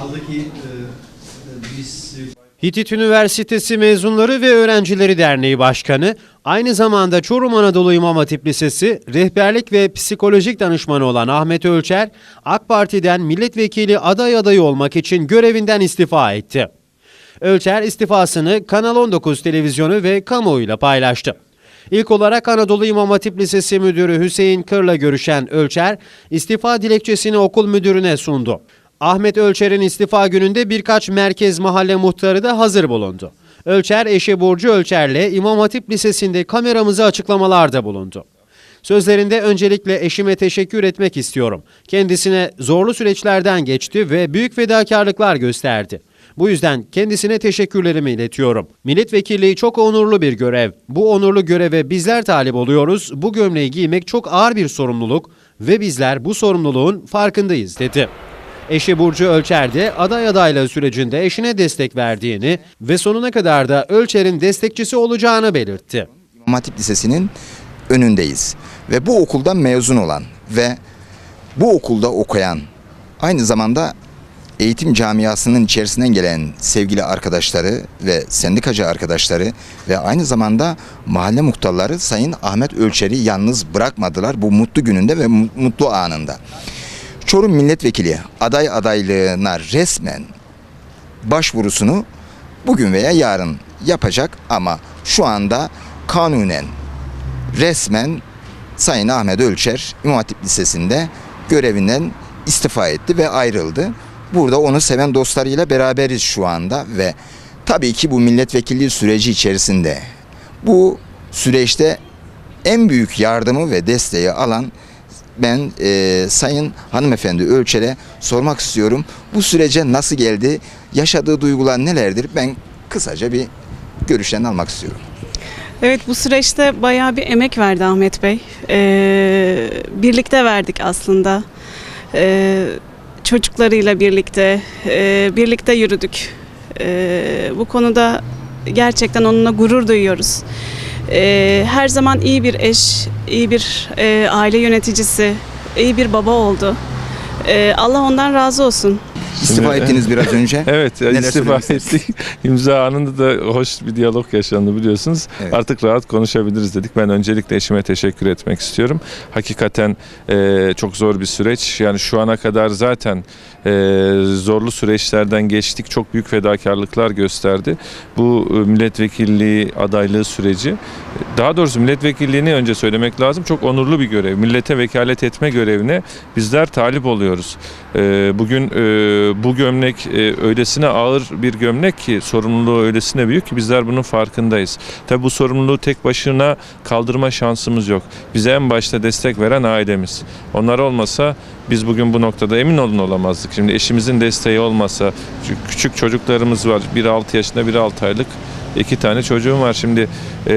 Kaldı ki e, biz Hitit Üniversitesi Mezunları ve Öğrencileri Derneği Başkanı, aynı zamanda Çorum Anadolu İmam Hatip Lisesi rehberlik ve psikolojik danışmanı olan Ahmet Ölçer, AK Parti'den milletvekili aday adayı olmak için görevinden istifa etti. Ölçer istifasını Kanal 19 televizyonu ve kamuoyuyla paylaştı. İlk olarak Anadolu İmam Hatip Lisesi Müdürü Hüseyin Kır'la görüşen Ölçer, istifa dilekçesini okul müdürüne sundu. Ahmet Ölçer'in istifa gününde birkaç merkez mahalle muhtarı da hazır bulundu. Ölçer eşi Burcu Ölçer'le İmam Hatip Lisesi'nde kameramıza açıklamalarda bulundu. Sözlerinde öncelikle eşime teşekkür etmek istiyorum. Kendisine zorlu süreçlerden geçti ve büyük fedakarlıklar gösterdi. Bu yüzden kendisine teşekkürlerimi iletiyorum. Milletvekilliği çok onurlu bir görev. Bu onurlu göreve bizler talip oluyoruz. Bu gömleği giymek çok ağır bir sorumluluk ve bizler bu sorumluluğun farkındayız dedi. Eşi Burcu Ölçer de aday adaylığı sürecinde eşine destek verdiğini ve sonuna kadar da Ölçer'in destekçisi olacağını belirtti. İmam Lisesi'nin önündeyiz. Ve bu okuldan mezun olan ve bu okulda okuyan aynı zamanda eğitim camiasının içerisinden gelen sevgili arkadaşları ve sendikacı arkadaşları ve aynı zamanda mahalle muhtarları Sayın Ahmet Ölçer'i yalnız bırakmadılar bu mutlu gününde ve mu- mutlu anında. Çorum Milletvekili aday adaylığına resmen başvurusunu bugün veya yarın yapacak ama şu anda kanunen resmen Sayın Ahmet Ölçer İmam Hatip Lisesi'nde görevinden istifa etti ve ayrıldı. Burada onu seven dostlarıyla beraberiz şu anda ve tabii ki bu milletvekilliği süreci içerisinde bu süreçte en büyük yardımı ve desteği alan ben e, Sayın Hanımefendi Ölçer'e sormak istiyorum. Bu sürece nasıl geldi? Yaşadığı duygular nelerdir? Ben kısaca bir görüşlerini almak istiyorum. Evet bu süreçte bayağı bir emek verdi Ahmet Bey. Ee, birlikte verdik aslında. Ee, çocuklarıyla birlikte, e, birlikte yürüdük. Ee, bu konuda gerçekten onunla gurur duyuyoruz. Ee, her zaman iyi bir eş, iyi bir e, aile yöneticisi, iyi bir baba oldu. Ee, Allah ondan razı olsun. İstifa Şimdi- ettiniz biraz önce. Evet Neler istifa ettik. İmza anında da hoş bir diyalog yaşandı biliyorsunuz. Evet. Artık rahat konuşabiliriz dedik. Ben öncelikle eşime teşekkür etmek istiyorum. Hakikaten e, çok zor bir süreç. Yani şu ana kadar zaten e, zorlu süreçlerden geçtik. Çok büyük fedakarlıklar gösterdi. Bu e, milletvekilliği adaylığı süreci. Daha doğrusu milletvekilliğini önce söylemek lazım. Çok onurlu bir görev. Millete vekalet etme görevine bizler talip oluyoruz. E, bugün e, bu gömlek e, öylesine ağır bir gömlek ki sorumluluğu öylesine büyük ki bizler bunun farkındayız. Tabi bu sorumluluğu tek başına kaldırma şansımız yok. Bize en başta destek veren ailemiz. Onlar olmasa biz bugün bu noktada emin olun olamazdık. Şimdi eşimizin desteği olmasa küçük çocuklarımız var. Biri 6 yaşında biri 6 aylık. İki tane çocuğum var şimdi e,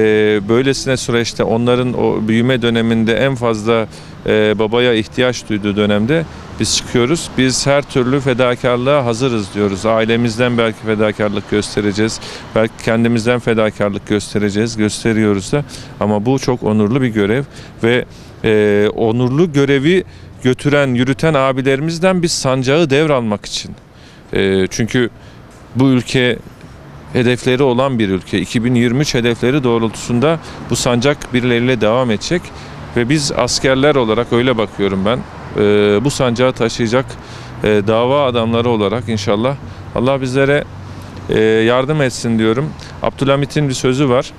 böylesine süreçte onların o büyüme döneminde en fazla e, babaya ihtiyaç duyduğu dönemde biz çıkıyoruz. Biz her türlü fedakarlığa hazırız diyoruz. Ailemizden belki fedakarlık göstereceğiz. Belki kendimizden fedakarlık göstereceğiz. Gösteriyoruz da. Ama bu çok onurlu bir görev ve e, onurlu görevi götüren, yürüten abilerimizden biz sancağı devralmak için. E, çünkü bu ülke hedefleri olan bir ülke. 2023 hedefleri doğrultusunda bu sancak birileriyle devam edecek ve biz askerler olarak öyle bakıyorum ben. Ee, bu sancağı taşıyacak e, dava adamları olarak inşallah Allah bizlere e, yardım etsin diyorum. Abdülhamit'in bir sözü var.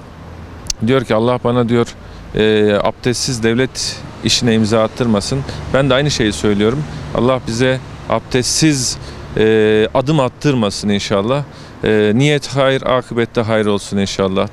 Diyor ki Allah bana diyor e, abdestsiz devlet işine imza attırmasın. Ben de aynı şeyi söylüyorum. Allah bize abdestsiz adım attırmasın inşallah. Niyet hayır, akıbette hayır olsun inşallah.